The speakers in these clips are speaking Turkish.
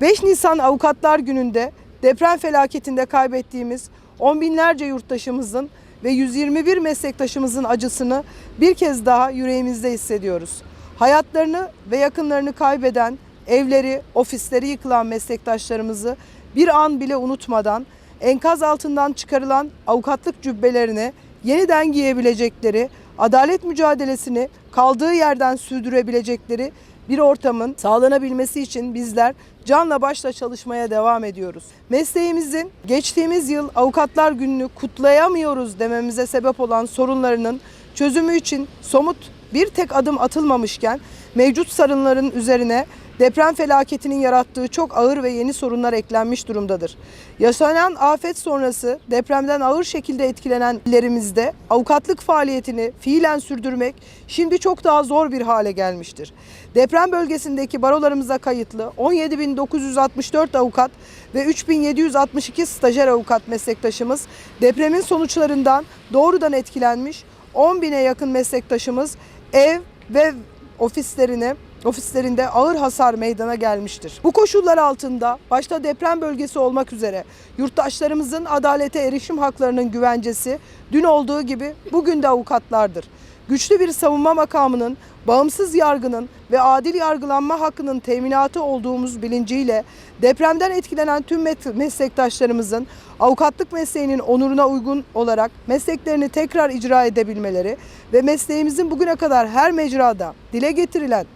5 Nisan Avukatlar Günü'nde deprem felaketinde kaybettiğimiz on binlerce yurttaşımızın ve 121 meslektaşımızın acısını bir kez daha yüreğimizde hissediyoruz. Hayatlarını ve yakınlarını kaybeden, evleri, ofisleri yıkılan meslektaşlarımızı bir an bile unutmadan enkaz altından çıkarılan avukatlık cübbelerini yeniden giyebilecekleri, adalet mücadelesini kaldığı yerden sürdürebilecekleri bir ortamın sağlanabilmesi için bizler canla başla çalışmaya devam ediyoruz. Mesleğimizin geçtiğimiz yıl Avukatlar Günü'nü kutlayamıyoruz dememize sebep olan sorunlarının çözümü için somut bir tek adım atılmamışken mevcut sorunların üzerine deprem felaketinin yarattığı çok ağır ve yeni sorunlar eklenmiş durumdadır. Yaşanan afet sonrası depremden ağır şekilde etkilenen illerimizde avukatlık faaliyetini fiilen sürdürmek şimdi çok daha zor bir hale gelmiştir. Deprem bölgesindeki barolarımıza kayıtlı 17.964 avukat ve 3.762 stajyer avukat meslektaşımız depremin sonuçlarından doğrudan etkilenmiş 10 bine yakın meslektaşımız ev ve ofislerine ofislerinde ağır hasar meydana gelmiştir. Bu koşullar altında başta deprem bölgesi olmak üzere yurttaşlarımızın adalete erişim haklarının güvencesi dün olduğu gibi bugün de avukatlardır. Güçlü bir savunma makamının, bağımsız yargının ve adil yargılanma hakkının teminatı olduğumuz bilinciyle depremden etkilenen tüm meslektaşlarımızın avukatlık mesleğinin onuruna uygun olarak mesleklerini tekrar icra edebilmeleri ve mesleğimizin bugüne kadar her mecrada dile getirilen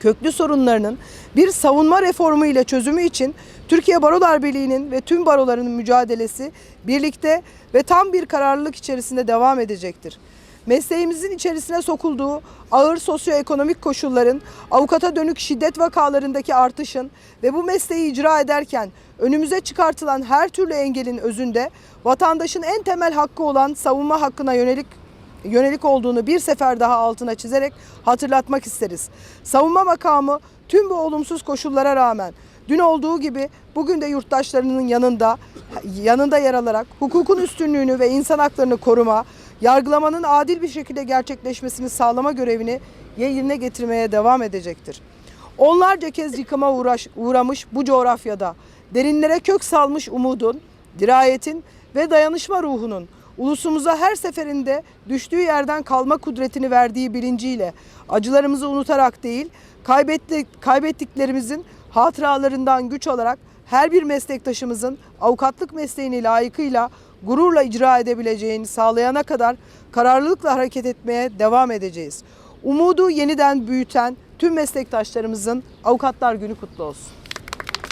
köklü sorunlarının bir savunma reformu ile çözümü için Türkiye Barolar Birliği'nin ve tüm baroların mücadelesi birlikte ve tam bir kararlılık içerisinde devam edecektir. Mesleğimizin içerisine sokulduğu ağır sosyoekonomik koşulların, avukata dönük şiddet vakalarındaki artışın ve bu mesleği icra ederken önümüze çıkartılan her türlü engelin özünde vatandaşın en temel hakkı olan savunma hakkına yönelik yönelik olduğunu bir sefer daha altına çizerek hatırlatmak isteriz. Savunma makamı tüm bu olumsuz koşullara rağmen dün olduğu gibi bugün de yurttaşlarının yanında yanında yer alarak hukukun üstünlüğünü ve insan haklarını koruma, yargılamanın adil bir şekilde gerçekleşmesini sağlama görevini yerine getirmeye devam edecektir. Onlarca kez yıkıma uğraş, uğramış bu coğrafyada derinlere kök salmış umudun, dirayetin ve dayanışma ruhunun ulusumuza her seferinde düştüğü yerden kalma kudretini verdiği bilinciyle acılarımızı unutarak değil, kaybettik, kaybettiklerimizin hatıralarından güç alarak her bir meslektaşımızın avukatlık mesleğini layıkıyla gururla icra edebileceğini sağlayana kadar kararlılıkla hareket etmeye devam edeceğiz. Umudu yeniden büyüten tüm meslektaşlarımızın Avukatlar Günü kutlu olsun.